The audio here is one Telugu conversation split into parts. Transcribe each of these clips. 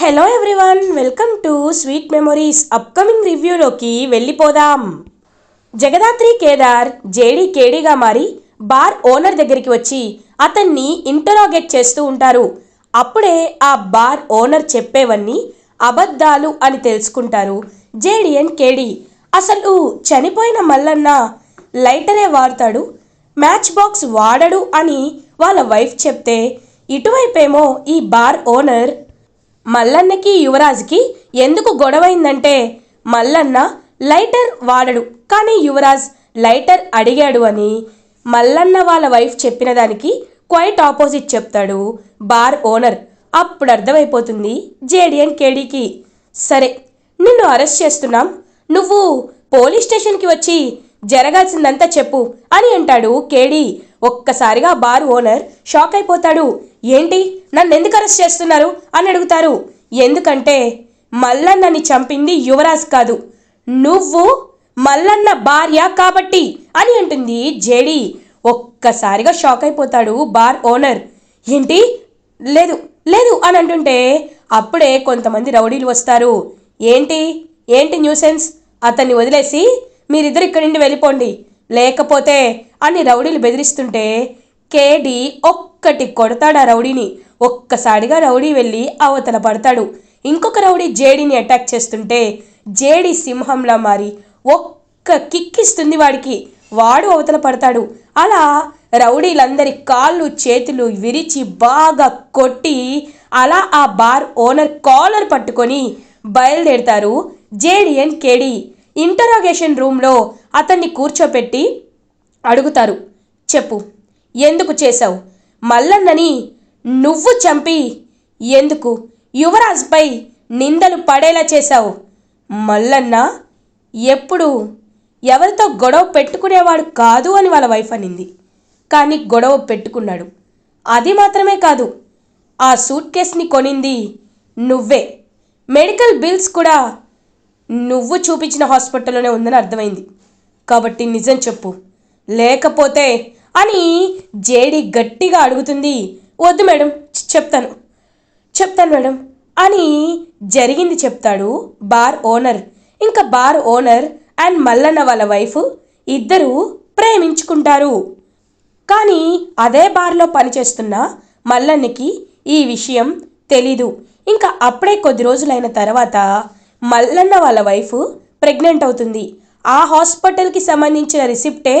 Hello everyone welcome to sweet memories upcoming రివ్యూలోకి వెళ్ళిపోదాం. జగదాత్రి కేదార్ జేడీ కేడీగా మారి బార్ ఓనర్ దగ్గరికి వచ్చి అతన్ని ఇంటరాగేట్ చేస్తూ ఉంటారు. అప్పుడే ఆ బార్ ఓనర్ చెప్పేవన్నీ అబద్ధాలు అని తెలుసుకుంటారు. జేడి అండ్ కేడీ అసలు చనిపోయిన మల్లన్న లైటరే వాడతాడు? మ్యాచ్ బాక్స్ వాడడు అని వాళ్ళ వైఫ్ చెప్తే ఇటువైపేమో ఈ బార్ ఓనర్ మల్లన్నకి యువరాజ్కి ఎందుకు గొడవైందంటే మల్లన్న లైటర్ వాడడు. కానీ యువరాజ్ లైటర్ అడిగాడు అని మల్లన్న వాళ్ళ వైఫ్ చెప్పిన దానికి క్వైట్ ఆపోజిట్ చెప్తాడు బార్ ఓనర్. అప్పుడు అర్థమైపోతుంది జేడిఎన్ కేడీకి. సరే నిన్ను అరెస్ట్ చేస్తున్నాం. నువ్వు పోలీస్ స్టేషన్కి వచ్చి జరగాల్సిందంతా చెప్పు అని అంటాడు కేడీ. ఒక్కసారిగా బార్ ఓనర్ షాక్ అయిపోతాడు. ఏంటి? నన్ను ఎందుకు అరెస్ట్ చేస్తున్నారు? అని అడుగుతారు. ఎందుకంటే మల్లన్నని చంపింది యువరాజ్ కాదు. నువ్వు మల్లన్న భార్య కాబట్టి అని అంటుంది జేడి. ఒక్కసారిగా షాక్ అయిపోతాడు బార్ ఓనర్. ఏంటి? లేదు లేదు అని అంటుంటే అప్పుడే కొంతమంది రౌడీలు వస్తారు. ఏంటి? ఏంటి న్యూసెన్స్? అతన్ని వదిలేసి మీరిద్దరు ఇక్కడి నుండి వెళ్ళిపోండి. లేకపోతే అని రౌడీలు బెదిరిస్తుంటే కేడి ఒక్కటి కొడతాడు ఆ రౌడీని. ఒక్కసారిగా రౌడీ వెళ్ళి అవతల పడతాడు. ఇంకొక రౌడీ జేడీని అటాక్ చేస్తుంటే జేడీ సింహంలా మారి ఒక్క కిక్కిస్తుంది వాడికి. వాడు అవతల పడతాడు. అలా రౌడీలందరి కాళ్ళు చేతులు విరిచి బాగా కొట్టి అలా ఆ బార్ ఓనర్ కాలర్ పట్టుకొని బయలుదేరుతారు జేడీఎన్ కేడీ. ఇంటరాగేషన్ రూమ్లో అతన్ని కూర్చోపెట్టి అడుగుతారు. చెప్పు ఎందుకు చేశావు? మల్లన్నని నువ్వు చంపి ఎందుకు? యువరాజ్పై నిందలు పడేలా చేశావు. మల్లన్న ఎప్పుడు? ఎవరితో గొడవ పెట్టుకునేవాడు కాదు అని వాళ్ళ వైఫ్ అనింది. కానీ గొడవ పెట్టుకున్నాడు. అది మాత్రమే కాదు ఆ సూట్ కేస్ని కొనింది నువ్వే. మెడికల్ బిల్స్ కూడా నువ్వు చూపించిన హాస్పిటల్లోనే ఉందని అర్థమైంది. కాబట్టి నిజం చెప్పు. లేకపోతే అని జేడి గట్టిగా అడుగుతుంది. వద్దు మేడం చెప్తాను. చెప్తాను మేడం. అని జరిగింది చెప్తాడు బార్ ఓనర్. ఇంకా బార్ ఓనర్ అండ్ మల్లన్న వాళ్ళ వైఫ్ ఇద్దరూ ప్రేమించుకుంటారు. కానీ అదే బార్లో పనిచేస్తున్న మల్లన్నకి ఈ విషయం తెలీదు. ఇంకా అప్పుడే కొద్ది రోజులైన తర్వాత మల్లన్న వాళ్ళ వైఫ్ ప్రెగ్నెంట్ అవుతుంది. ఆ హాస్పిటల్కి సంబంధించిన రిసిప్టే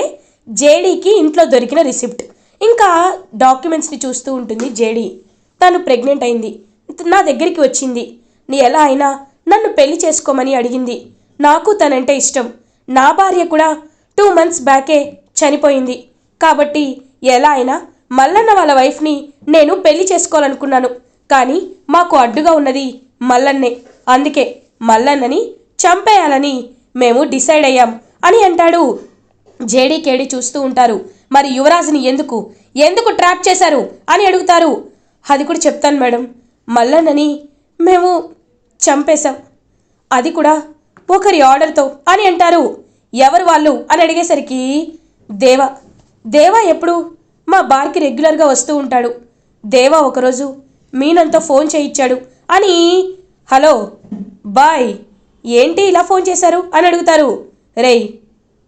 జేడీకి ఇంట్లో దొరికిన రిసిప్ట్. ఇంకా డాక్యుమెంట్స్ని చూస్తూ ఉంటుంది జేడీ. తను ప్రెగ్నెంట్ అయింది. నా దగ్గరికి వచ్చింది. నీ ఎలా అయినా నన్ను పెళ్ళి చేసుకోమని అడిగింది. నాకు తనంటే ఇష్టం. నా భార్య కూడా టూ మంత్స్ బ్యాకే చనిపోయింది. కాబట్టి ఎలా అయినా మల్లన్న వాళ్ళ వైఫ్ని నేను పెళ్ళి చేసుకోవాలనుకున్నాను. కానీ మాకు అడ్డుగా ఉన్నది మల్లన్నే. అందుకే మల్లన్నని చంపేయాలని మేము డిసైడ్ అయ్యాం అని అంటాడు. జేడీకేడి చూస్తూ ఉంటారు. మరి యువరాజుని ఎందుకు? ఎందుకు ట్రాప్ చేశారు? అని అడుగుతారు. అది కూడా చెప్తాను మేడం. మల్లన్నని మేము చంపేశాం. అది కూడా ఒకరి ఆర్డర్తో అని అంటారు. ఎవరు వాళ్ళు? అని అడిగేసరికి దేవా. దేవా ఎప్పుడు మా బార్కి రెగ్యులర్గా వస్తూ ఉంటాడు. దేవా ఒకరోజు మీనంతో ఫోన్ చేయించాడు అని హలో బాయ్ ఏంటి ఇలా ఫోన్ చేశారు అని అడుగుతారు. రేయ్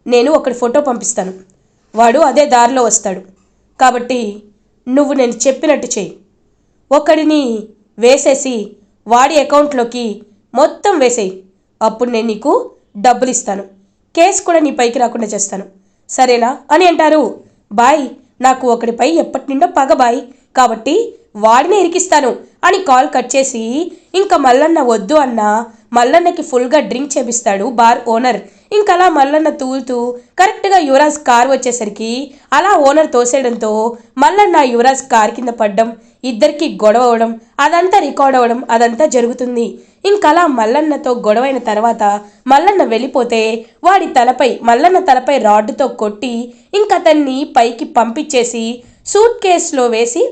నేను ఒకటి ఫోటో పంపిస్తాను. వాడు అదే దారిలో వస్తాడు. కాబట్టి నువ్వు నేను చెప్పినట్టు చెయ్యి. ఒకడిని వేసేసి వాడి అకౌంట్లోకి మొత్తం వేసేయి. అప్పుడు నేను నీకు డబ్బులు ఇస్తాను కేసు కూడా నీ పైకి రాకుండా చేస్తాను. సరేనా అని అంటారు. బాయ్ నాకు ఒకడిపై ఎప్పటి నుండో పగ బాయ్. కాబట్టి వాడిని ఇరికిస్తాను అని కాల్ కట్ చేసి ఇంకా మల్లన్న వద్దు అన్న మల్లన్నకి ఫుల్గా డ్రింక్ చేపిస్తాడు బార్ ఓనర్. ఇంకా అలా మల్లన్న తూలుతూ కరెక్ట్గా యువరాజ్ కార్ వచ్చేసరికి అలా ఓనర్ తోసేయడంతో మల్లన్న యువరాజ్ కార్ కింద పడ్డం ఇద్దరికి గొడవ అవడం అదంతా రికార్డ్ అవ్వడం అదంతా జరుగుతుంది. ఇంకలా మల్లన్నతో గొడవైన తర్వాత మల్లన్న వెళ్ళిపోతే వాడి తలపై మల్లన్న తలపై రాడ్డుతో కొట్టి ఇంకతన్ని పైకి పంపించేసి సూట్ కేసులో వేసి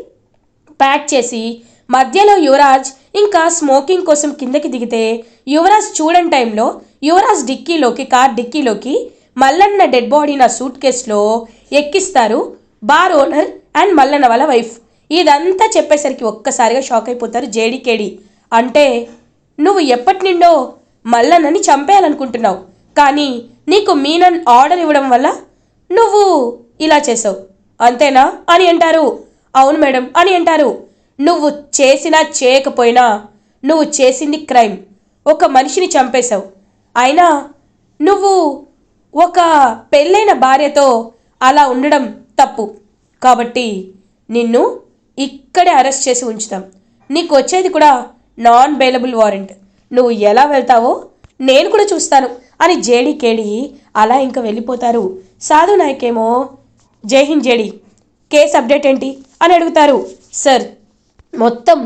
ప్యాక్ చేసి మధ్యలో యువరాజ్ ఇంకా స్మోకింగ్ కోసం కిందకి దిగితే యువరాజ్ చూడని టైంలో యువరాజ్ డిక్కీలోకి కార్ డిక్కీలోకి మల్లన్న డెడ్ బాడీని ఆ సూట్ కేసులో ఎక్కిస్తారు బార్ ఓనర్ అండ్ మల్లన్న వాళ్ళ వైఫ్. ఇదంతా చెప్పేసరికి ఒక్కసారిగా షాక్ అయిపోతారు జేడీకేడి అంటే నువ్వు ఎప్పటి నుండో మల్లన్నని చంపేయాలనుకుంటున్నావు కానీ నీకు మీనన్ ఆర్డర్ ఇవ్వడం వల్ల నువ్వు ఇలా చేసావు. అంతేనా అని అంటారు అవును మేడం అని అంటారు. నువ్వు చేసినా చేయకపోయినా నువ్వు చేసింది క్రైమ్. ఒక మనిషిని చంపేశావు. అయినా నువ్వు ఒక పెళ్ళైన భార్యతో అలా ఉండడం తప్పు. కాబట్టి నిన్ను ఇక్కడే అరెస్ట్ చేసి ఉంచుతాం. నీకు వచ్చేది కూడా నాన్ బెయిలబుల్ వారెంట్. నువ్వు ఎలా వెళ్తావో నేను కూడా చూస్తాను అని జేడీ కేడి అలా ఇంకా వెళ్ళిపోతారు. సాధు నాయకేమో జై హింద్ జేడీ. కేసు అప్డేట్ ఏంటి అని అడుగుతారు. సార్ మొత్తం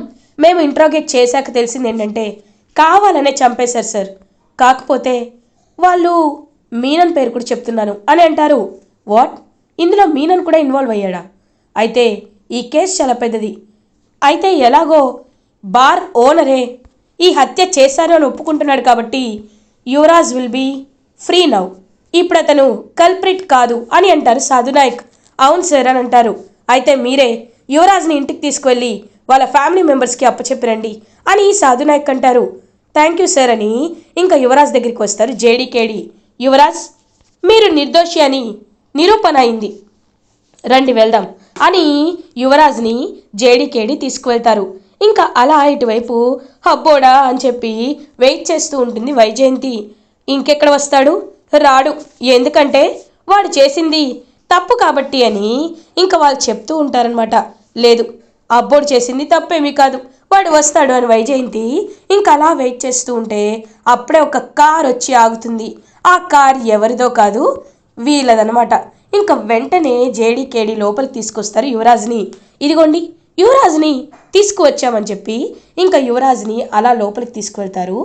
మేము ఇంట్రాగేట్ చేశాక తెలిసింది ఏంటంటే కావాలనే చంపేశారు సార్. కాకపోతే వాళ్ళు మీనన్ పేరు కూడా చెప్తున్నాను అని అంటారు. వాట్? ఇందులో మీనన్ కూడా ఇన్వాల్వ్ అయ్యాడా? అయితే ఈ కేసు చాలా పెద్దది. అయితే ఎలాగో బార్ ఓనరే ఈ హత్య చేశారు అని ఒప్పుకుంటున్నాడు కాబట్టి Yuvraj will be free now. ఇప్పుడు అతను కల్ప్రిట్ కాదు అని అంటారు సాధునాయక్ అవును సార్ అని అంటారు. అయితే మీరే యువరాజ్ని ఇంటికి తీసుకువెళ్ళి వాళ్ళ ఫ్యామిలీ మెంబర్స్కి అప్పచెప్పిరండి అని సాధునాయక్ అంటారు. థ్యాంక్ యూ సార్ అని ఇంకా యువరాజ్ దగ్గరికి వస్తారు జేడీకేడి. యువరాజ్ మీరు నిర్దోషి అని నిరూపణ అయింది. రండి వెళ్దాం అని యువరాజ్ని జేడీకేడి తీసుకువెళ్తారు. ఇంకా అలా ఇటువైపు హబ్బోడా అని చెప్పి వెయిట్ చేస్తూ ఉంటుంది వైజయంతి. ఇంకెక్కడ వస్తాడు? రాడు. ఎందుకంటే వాడు చేసింది తప్పు కాబట్టి అని ఇంకా వాళ్ళు చెప్తూ ఉంటారనమాట లేదు అబ్బోడు చేసింది తప్పేమీ కాదు. వాడు వస్తాడు అని వైజయంతి ఇంకా అలా వెయిట్ చేస్తూ ఉంటే అప్పుడే ఒక కార్ వచ్చి ఆగుతుంది. ఆ కార్ ఎవరిదో కాదు వీళ్ళదనమాట ఇంకా వెంటనే జేడీకేడి లోపలికి తీసుకొస్తారు యువరాజ్ని. ఇదిగోండి యువరాజ్ని తీసుకువచ్చామని చెప్పి ఇంకా యువరాజ్ని అలా లోపలికి తీసుకువెళ్తారు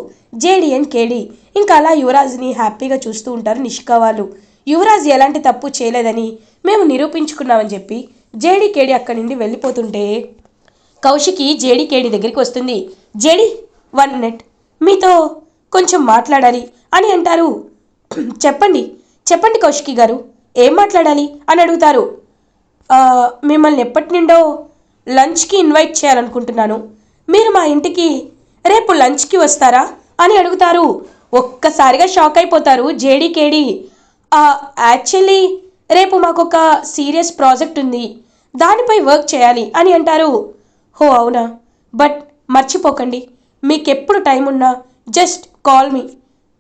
జేడి అండ్ కేడీ. ఇంకా అలా యువరాజ్ని హ్యాపీగా చూస్తూ ఉంటారు నిష్కా వాళ్ళు. యువరాజ్ ఎలాంటి తప్పు చేయలేదని మేము నిరూపించుకున్నామని చెప్పి జేడీకేడి అక్కడి నుండి వెళ్ళిపోతుంటే కౌశికి జేడీకేడి దగ్గరికి వస్తుంది. JD one minute. మీతో కొంచెం మాట్లాడాలి అని అంటారు. చెప్పండి చెప్పండి కౌశికి గారు. ఏం మాట్లాడాలి అని అడుగుతారు. మిమ్మల్ని ఎప్పటి నుండో లంచ్కి ఇన్వైట్ చేయాలనుకుంటున్నాను. మీరు మా ఇంటికి రేపు లంచ్కి వస్తారా అని అడుగుతారు. ఒక్కసారిగా షాక్ అయిపోతారు జేడీకేడి. యాక్చువల్లీ రేపు మాకు ఒక సీరియస్ ప్రాజెక్ట్ ఉంది. దానిపై వర్క్ చేయాలి అని అంటారు. హో అవునా? బట్ మర్చిపోకండి. మీకు ఎప్పుడు టైం ఉన్నా జస్ట్ కాల్ మీ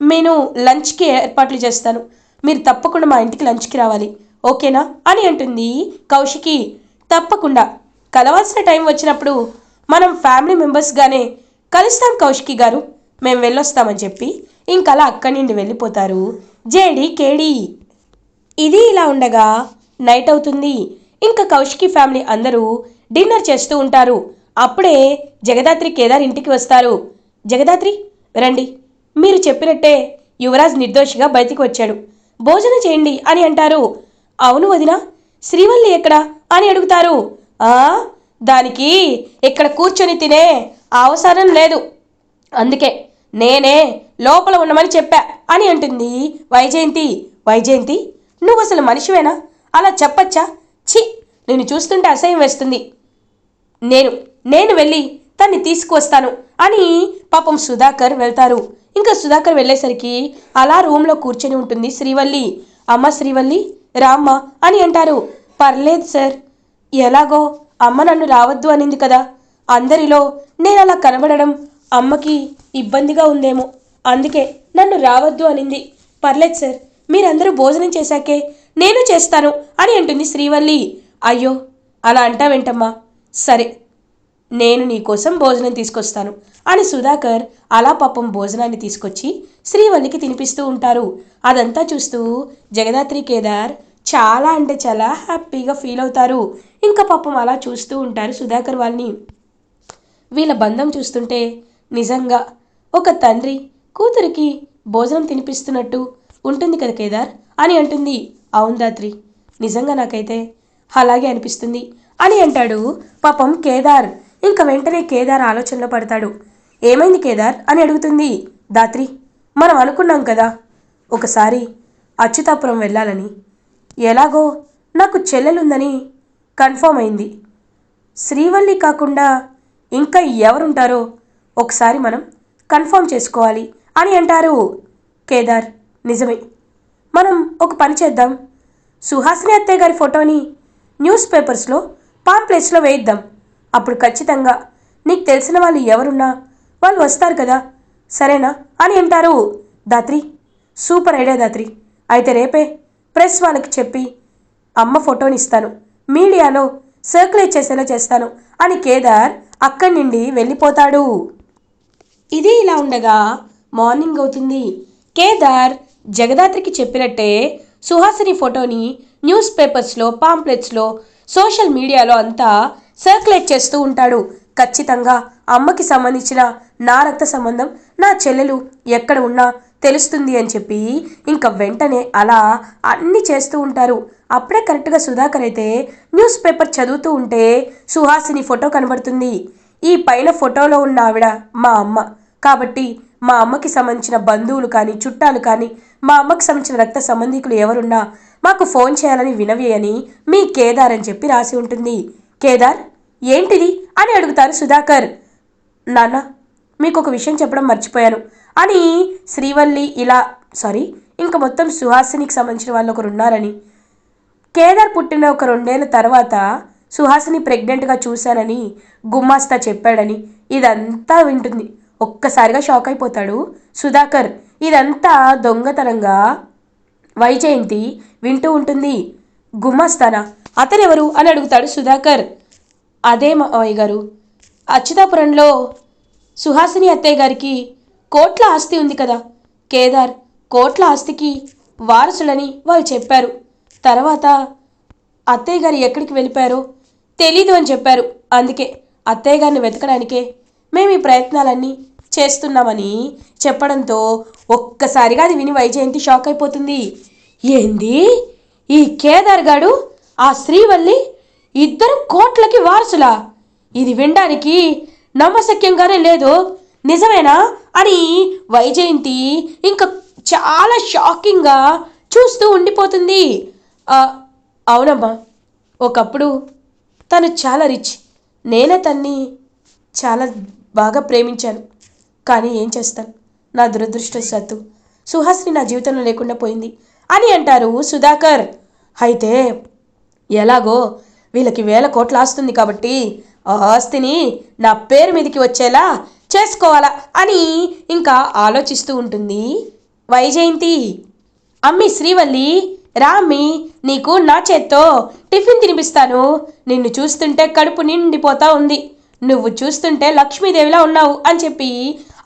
నేను లంచ్కి ఏర్పాట్లు చేస్తాను. మీరు తప్పకుండా మా ఇంటికి లంచ్కి రావాలి. ఓకేనా? అని అంటుంది కౌశికి. తప్పకుండా. కలవాల్సిన టైం వచ్చినప్పుడు మనం ఫ్యామిలీ మెంబర్స్గానే కలుస్తాం కౌశికి గారు. మేము వెళ్ళొస్తామని చెప్పి ఇంకలా అక్కడి నుండి వెళ్ళిపోతారు. జేడి కేడి. ఇది ఇలా ఉండగా నైట్ అవుతుంది. ఇంకా కౌశికి ఫ్యామిలీ అందరూ డిన్నర్ చేస్తూ ఉంటారు. అప్పుడే జగదాత్రి కేదార్ ఇంటికి వస్తారు. జగదాత్రి రండి. మీరు చెప్పినట్టే యువరాజ్ నిర్దోషిగా బయటికి వచ్చాడు. భోజనం చేయండి అని అంటారు. అవును వదిన శ్రీవల్లి ఎక్కడా అని అడుగుతారు. ఆ దానికి ఇక్కడ కూర్చొని తినే అవసరం లేదు. అందుకే నేనే లోపల ఉండమని చెప్పా అని అంటుంది. వైజయంతి వైజయంతి నువ్వు అసలు మనిషివేనా? అలా చెప్పచ్చా? ఛీ నేను చూస్తుంటే అసహ్యం వేస్తుంది. నేను నేను వెళ్ళి తన్ని తీసుకువస్తాను అని పాపం సుధాకర్ వెళ్తారు. ఇంకా సుధాకర్ వెళ్ళేసరికి అలా రూమ్లో కూర్చొని ఉంటుంది శ్రీవల్లి. అమ్మ శ్రీవల్లి రామ్మ అని అంటారు. పర్లేదు సార్. ఎలాగో అమ్మ నన్ను రావద్దు అనింది కదా. అందరిలో నేను అలా కనబడడం అమ్మకి ఇబ్బందిగా ఉందేమో. అందుకే నన్ను రావద్దు అనింది. పర్లేదు సార్ మీరందరూ భోజనం చేశాకే నేను చేస్తాను అని అంటుంది శ్రీవల్లి. అయ్యో అలా అంటావేంటమ్మా? సరే నేను నీకోసం భోజనం తీసుకొస్తాను అని సుధాకర్ అలా పాపం భోజనాన్ని తీసుకొచ్చి శ్రీవల్లికి తినిపిస్తూ ఉంటారు. అదంతా చూస్తూ జగదాత్రి కేదార్ చాలా అంటే చాలా హ్యాపీగా ఫీల్ అవుతారు. ఇంకా పాపం అలా చూస్తూ ఉంటారు సుధాకర్ వాళ్ళని. వీళ్ళ బంధం చూస్తుంటే నిజంగా ఒక తండ్రి కూతురికి భోజనం తినిపిస్తున్నట్టు ఉంటుంది కదా కేదార్? అని అంటుంది అవును దాత్రి నిజంగా నాకైతే అలాగే అనిపిస్తుంది. అని అంటాడు పాపం కేదార్. ఇంకా వెంటనే కేదార్ ఆలోచనలో పడతాడు. ఏమైంది కేదార్? అని అడుగుతుంది దాత్రి. మనం అనుకున్నాం కదా ఒకసారి అచ్యుతాపురం వెళ్ళాలని. ఎలాగో నాకు చెల్లెలుందని కన్ఫర్మ్ అయింది. శ్రీవల్లి కాకుండా ఇంకా ఎవరుంటారో ఒకసారి మనం కన్ఫర్మ్ చేసుకోవాలి. అని అంటారు కేదార్. నిజమే. మనం ఒక పని చేద్దాం. సుహాసిని అత్తయ్య గారి ఫోటోని న్యూస్ పేపర్స్లో పాంప్లెట్స్లో వేయిద్దాం. అప్పుడు ఖచ్చితంగా నీకు తెలిసిన వాళ్ళు ఎవరున్నా వాళ్ళు వస్తారు కదా. సరేనా? అని అంటారు దాత్రి. Super idea Dhatri. అయితే రేపే ప్రెస్ వాళ్ళకి చెప్పి అమ్మ ఫోటోని ఇస్తాను. మీడియాలో సర్క్యులేట్ చేసేలా చేస్తాను అని కేదార్ అక్కడి నుండి వెళ్ళిపోతాడు. ఇది ఇలా ఉండగా మార్నింగ్ అవుతుంది. కేదార్ జగదాత్రికి చెప్పినట్టే సుహాసిని ఫోటోని న్యూస్ పేపర్స్లో పాంప్లెట్స్లో సోషల్ మీడియాలో అంతా సర్క్యులేట్ చేస్తూ ఉంటాడు. ఖచ్చితంగా అమ్మకి సంబంధించిన నా రక్త సంబంధం నా చెల్లెలు ఎక్కడ ఉన్నా తెలుస్తుంది అని చెప్పి ఇంకా వెంటనే అలా అన్నీ చేస్తూ ఉంటారు. అప్పుడే కరెక్ట్గా సుధాకర్ అయితే న్యూస్ పేపర్ చదువుతూ ఉంటే సుహాసిని ఫోటో కనబడుతుంది. ఈ పైన ఫోటోలో ఉన్న ఆవిడ మా అమ్మ. కాబట్టి మా అమ్మకి సంబంధించిన బంధువులు కానీ చుట్టాలు కానీ మా అమ్మకి సంబంధించిన రక్త సంబంధికులు ఎవరున్నా మాకు ఫోన్ చేయాలని వినవి అని మీ కేదార్ అని చెప్పి రాసి ఉంటుంది. కేదార్ ఏంటిది? అని అడుగుతారు సుధాకర్. నాన్న మీకు ఒక విషయం చెప్పడం మర్చిపోయాను. అని శ్రీవల్లి ఇలా సారీ ఇంకా మొత్తం సుహాసినికి సంబంధించిన వాళ్ళు ఒకరు ఉన్నారని. కేదార్ పుట్టిన ఒక రెండేళ్ళ తర్వాత సుహాసిని ప్రెగ్నెంట్గా చూశానని గుమ్మాస్తా చెప్పాడని ఇదంతా వింటుంది. ఒక్కసారిగా షాక్ అయిపోతాడు. సుధాకర్ ఇదంతా దొంగతనంగా? వైజయంతి వింటూ ఉంటుంది. గుమ్మస్తానా అతనెవరు? అని అడుగుతాడు సుధాకర్. అదే మావయ్య గారు. అచ్యుతాపురంలో సుహాసిని అత్తయ్య గారికి కోట్ల ఆస్తి ఉంది కదా. కేదార్ కోట్ల ఆస్తికి వారసులని వాళ్ళు చెప్పారు. తర్వాత అత్తయ్య గారు ఎక్కడికి వెళ్ళిపోయారో తెలీదు అని చెప్పారు. అందుకే అత్తయ్య గారిని వెతకడానికే మేము ఈ ప్రయత్నాలన్నీ చేస్తున్నామని చెప్పడంతో ఒక్కసారిగా అది విని వైజయంతి షాక్ అయిపోతుంది. ఏంది? ఈ కేదార్ గాడు ఆ శ్రీవల్లి ఇద్దరు కోట్లకి వారసులా? ఇది వినడానికి నమ్మశక్యంగానే లేదు. నిజమేనా? అని వైజయంతి ఇంకా చాలా షాకింగ్గా చూస్తూ ఉండిపోతుంది. అవునమ్మా. ఒకప్పుడు తను చాలా రిచ్. నేనే తన్ని చాలా బాగా ప్రేమించాను. కానీ ఏం చేస్తాను? నా దురదృష్టవశాత్తు సుహాస్ని నా జీవితంలో లేకుండా పోయింది అని అంటారు సుధాకర్. అయితే ఎలాగో వీళ్ళకి వేల కోట్ల ఆస్తుంది కాబట్టి ఆ ఆస్తిని నా పేరు మీదకి వచ్చేలా చేసుకోవాలా అని ఇంకా ఆలోచిస్తూ ఉంటుంది వైజయంతి. అమ్మి శ్రీవల్లి రామ్మి నీకు నా చేత్తో టిఫిన్ తినిపిస్తాను. నిన్ను చూస్తుంటే కడుపు నిండిపోతా ఉంది. నువ్వు చూస్తుంటే లక్ష్మీదేవిలా ఉన్నావు అని చెప్పి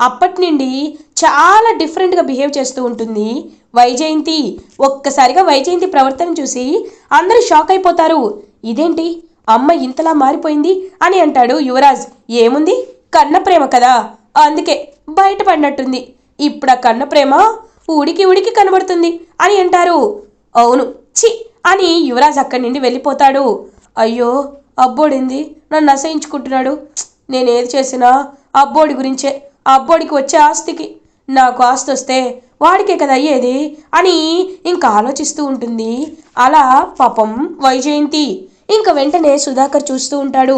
అప్పటి నుండి చాలా డిఫరెంట్గా బిహేవ్ చేస్తూ ఉంటుంది. వైజయంతి ఒక్కసారిగా వైజయంతి ప్రవర్తన చూసి అందరూ షాక్ అయిపోతారు. ఇదేంటి? అమ్మ ఇంతలా మారిపోయింది అని అంటాడు యువరాజ్. ఏముంది? కన్న ప్రేమ కదా. అందుకే బయటపడినట్టుంది. ఇప్పుడు ఆ కన్న ప్రేమ ఉడికి ఉడికి కనబడుతుంది అని అంటారు. అవును. చి అని యువరాజ్ అక్కడి నుండి వెళ్ళిపోతాడు. అయ్యో! అబ్బోడింది. నన్ను అసహించుకుంటున్నాడు. నేను ఏది చేసినా అబ్బోడి గురించే. అబ్బోడికి వచ్చే ఆస్తికి. నాకు ఆస్తి వస్తే వాడికే కదా అయ్యేది అని ఇంకా ఆలోచిస్తూ ఉంటుంది. అలా పాపం వైజయంతి. ఇంకా వెంటనే సుధాకర్ చూస్తూ ఉంటాడు.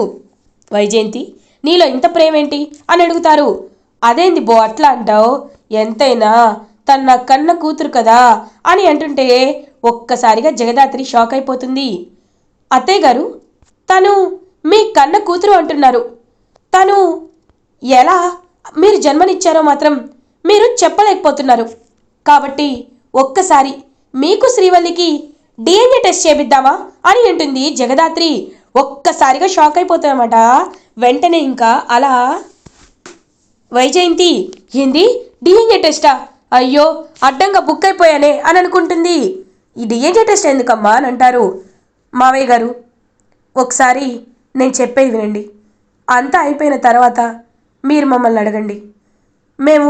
వైజయంతి నీలో ఇంత ప్రేమేంటి? అని అడుగుతారు. అదేంది బో అట్లా అంటావు? ఎంతైనా తన కన్న కూతురు కదా అని అంటుంటే ఒక్కసారిగా జగదాత్రి షాక్ అయిపోతుంది. అత్తయ్య గారు తను మీ కన్న కూతురు అంటున్నారు. తను ఎలా? మీరు జన్మనిచ్చారో మాత్రం మీరు చెప్పలేకపోతున్నారు. కాబట్టి ఒక్కసారి మీకు శ్రీవల్లికి డిఎన్ఏ టెస్ట్ చేపిద్దామా అని అంటుంది జగదాత్రి. ఒక్కసారిగా షాక్ అయిపోతామట వెంటనే ఇంకా అలా వైజయంతి ఏంది? డిఎన్ఏ టెస్టా? అయ్యో అడ్డంగా బుక్ అయిపోయానే అని అనుకుంటుంది. ఈ డిఎన్ఏ టెస్ట్ ఎందుకమ్మా అని అంటారు మావయ్య గారు. ఒకసారి నేను చెప్పేది వినండి. అంతా అయిపోయిన తర్వాత మీరు మమ్మల్ని అడగండి. మేము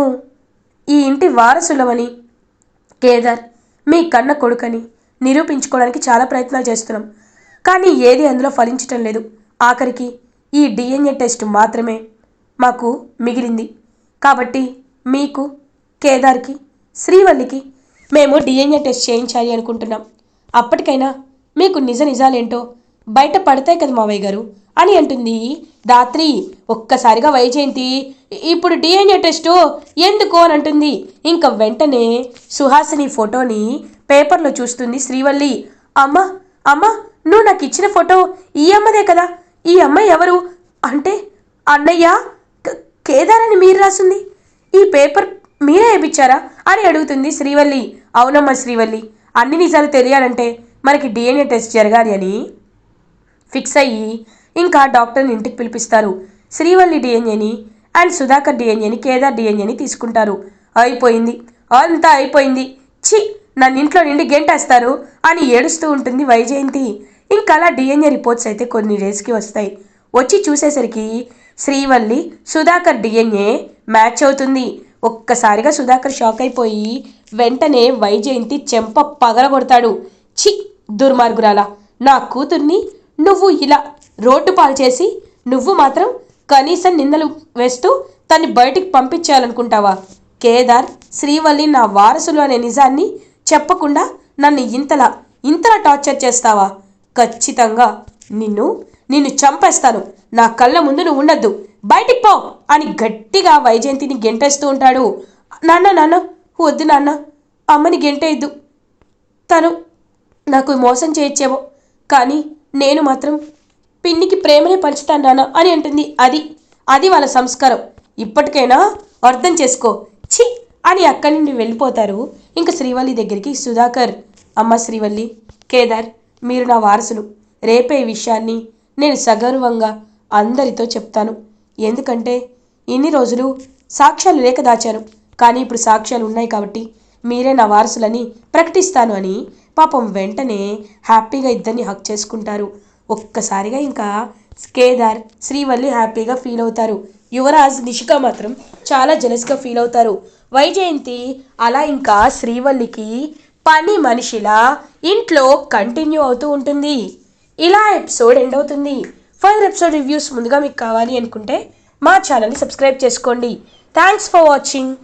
ఈ ఇంటి వారసులమని కేదార్ మీ కన్న కొడుకని నిరూపించుకోవడానికి చాలా ప్రయత్నాలు చేస్తున్నాం. కానీ ఏది అందులో ఫలించటం లేదు. ఆఖరికి ఈ డిఎన్ఏ టెస్ట్ మాత్రమే మాకు మిగిలింది. కాబట్టి మీకు కేదార్కి శ్రీవల్లికి మేము డిఎన్ఏ టెస్ట్ చేయించాలి అనుకుంటున్నాం. అప్పటికైనా మీకు నిజ నిజాలేంటో బయట పడతాయి కదా మావయ్య గారు? అని అంటుంది. దాత్రి ఒక్కసారిగా వైజయంతి ఇప్పుడు డిఎన్ఏ టెస్టు ఎందుకు అని అంటుంది. ఇంకా వెంటనే సుహాసిని ఫోటోని పేపర్లో చూస్తుంది శ్రీవల్లి. అమ్మ అమ్మ నువ్వు నాకు ఇచ్చిన ఫోటో ఈ అమ్మదే కదా? ఈ అమ్మాయి ఎవరు? అంటే అన్నయ్య కేదారని మీరు రాసింది. ఈ పేపర్ మీరే వేయించారా అని అడుగుతుంది శ్రీవల్లి. అవునమ్మా శ్రీవల్లి అన్ని నిజాలు తెలియాలంటే మనకి డిఎన్ఏ టెస్ట్ జరగాలి అని ఫిక్స్ అయ్యి ఇంకా డాక్టర్ని ఇంటికి పిలిపిస్తారు. శ్రీవల్లి డిఎన్ఏని అండ్ సుధాకర్ డిఎన్ఏని కేదార్ డిఎన్ఏని తీసుకుంటారు. అయిపోయింది. అంతా అయిపోయింది. ఛీ నన్ను ఇంట్లో నుండి గెంటేస్తారు అని ఏడుస్తూ ఉంటుంది వైజయంతి. ఇంకా అలా డిఎన్ఏ రిపోర్ట్స్ అయితే కొన్ని డేస్కి వస్తాయి. వచ్చి చూసేసరికి శ్రీవల్లి సుధాకర్ డిఎన్ఏ మ్యాచ్ అవుతుంది. ఒక్కసారిగా సుధాకర్ షాక్ అయిపోయి వెంటనే వైజయంతి చెంప పగలగొడతాడు. చి దుర్మార్గురాల నా కూతుర్ని నువ్వు ఇలా రోడ్డు పాలు చేసి నువ్వు మాత్రం కనీసం నిందలు వేస్తూ తన్ని బయటికి పంపించాలనుకుంటావా కేదార్ శ్రీవల్లి నా వారసులు అనే నిజాన్ని చెప్పకుండా నన్ను ఇంతలా ఇంతలా టార్చర్ చేస్తావా? ఖచ్చితంగా. నిన్ను నిన్ను చంపేస్తాను. నా కళ్ళ ముందు నువ్వు ఉండద్దు. బయటికి పో! అని గట్టిగా వైజయంతిని గెంటేస్తూ ఉంటాడు. నాన్న నాన్న వద్దు నాన్న. అమ్మని గెంటేయద్దు. తను నాకు మోసం చేయొచ్చేమో. కానీ నేను మాత్రం పిన్నికి ప్రేమనే పంచుతాను నాన్న అని అంటుంది అది. అది వాళ్ళ సంస్కారం. ఇప్పటికైనా అర్థం చేసుకో. ఛీ! అని అక్కడి నుండి వెళ్ళిపోతారు. ఇంకా శ్రీవల్లి దగ్గరికి సుధాకర్. అమ్మ శ్రీవల్లి కేదార్ మీరు నా వారసులు. రేపే ఈ విషయాన్ని నేను సగర్వంగా అందరితో చెప్తాను. ఎందుకంటే ఇన్ని రోజులు సాక్ష్యాలు లేక దాచాను. కానీ ఇప్పుడు సాక్ష్యాలు ఉన్నాయి కాబట్టి మీరే నా వారసులని ప్రకటిస్తాను అని పాపం వెంటనే హ్యాపీగా ఇద్దరిని హక్ చేసుకుంటారు. ఒక్కసారిగా ఇంకా కేదార్ శ్రీవల్లి హ్యాపీగా ఫీల్ అవుతారు. యువరాజ్ నిషిక మాత్రం చాలా జెలస్గా ఫీల్ అవుతారు. వైజయంతి అలా ఇంకా శ్రీవల్లికి పని మనిషిలా ఇంట్లో కంటిన్యూ అవుతూ ఉంటుంది. ఇలా ఎపిసోడ్ ఎండ్ అవుతుంది. ఫర్దర్ ఎపిసోడ్ రివ్యూస్ ముందుగా మీకు కావాలి అనుకుంటే మా ఛానల్ని సబ్స్క్రైబ్ చేసుకోండి. Thanks for watching.